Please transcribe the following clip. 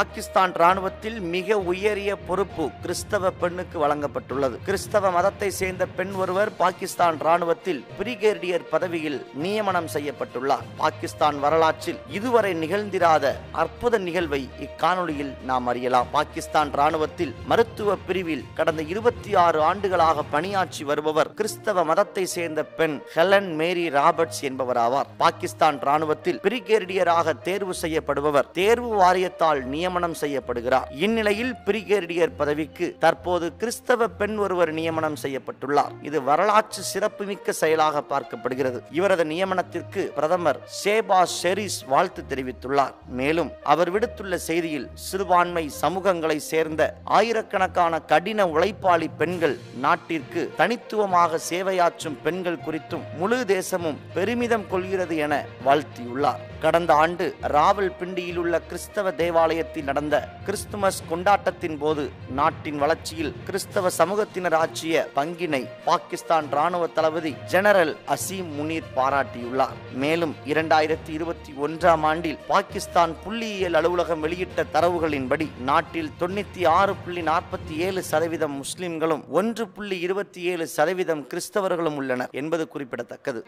பாகிஸ்தான் ராணுவத்தில் மிக உயரிய பொறுப்பு கிறிஸ்தவ பெண்ணுக்கு வழங்கப்பட்டுள்ளது. கிறிஸ்தவ மதத்தை சேர்ந்த பெண் ஒருவர் பாகிஸ்தான் ராணுவத்தில் பிரிகேடியர் பதவியில் நியமனம் செய்யப்பட்டுள்ளார். பாகிஸ்தான் வரலாற்றில் இதுவரை நிகழ்ந்திராத அற்புத நிகழ்வை இக்காணொளியில் நாம் அறியலாம். பாகிஸ்தான் ராணுவத்தில் மருத்துவ பிரிவில் கடந்த இருபத்தி ஆறு ஆண்டுகளாக பணியாற்றி வருபவர் கிறிஸ்தவ மதத்தை சேர்ந்த பெண் ஹெலன் மேரி ராபர்ட்ஸ் என்பவர் ஆவார் பாகிஸ்தான் ராணுவத்தில் பிரிகேடியராக தேர்வு செய்யப்படுபவர் தேர்வு வாரியத்தால் நியமனம் நியமனம் செய்யப்படுகிறார். இந்நிலையில் பிரிகேடியர் பதவிக்கு தற்போது கிறிஸ்தவ பெண் ஒருவர் நியமனம் செய்யப்பட்டுள்ளார். இது வரலாற்று சிறப்புமிக்க செயலாக பார்க்கப்படுகிறது. இவரது நியமனத்திற்கு பிரதமர் சேபா ஷெரீஸ் வாழ்த்து தெரிவித்துள்ளார். மேலும் அவர் விடுத்துள்ள செய்தியில் சிறுபான்மை சமூகங்களை சேர்ந்த ஆயிரக்கணக்கான கடின உழைப்பாளி பெண்கள் நாட்டிற்கு தனித்துவமாக சேவையாற்றும் பெண்கள் குறித்தும் முழு தேசமும் பெருமிதம் கொள்கிறது என வாழ்த்தியுள்ளார். கடந்த ஆண்டு ராவல்பிண்டியில் உள்ள கிறிஸ்தவ தேவாலயத்தில் நடந்த கிறிஸ்துமஸ் கொண்டாட்டத்தின் போது நாட்டின் வளர்ச்சியில் கிறிஸ்தவ சமூகத்தினர் ஆற்றிய பங்கினை பாகிஸ்தான் ராணுவ தளபதி ஜெனரல் அசீம் முனீர் பாராட்டியுள்ளார். மேலும் இரண்டாயிரத்தி இருபத்தி ஒன்றாம் ஆண்டில் பாகிஸ்தான் புள்ளியியல் அலுவலகம் வெளியிட்ட தரவுகளின்படி நாட்டில் தொண்ணூத்தி ஆறு புள்ளி நாற்பத்தி ஏழு சதவீதம் முஸ்லிம்களும் ஒன்று புள்ளி இருபத்தி ஏழு சதவீதம் கிறிஸ்தவர்களும் உள்ளனர் என்பது குறிப்பிடத்தக்கது.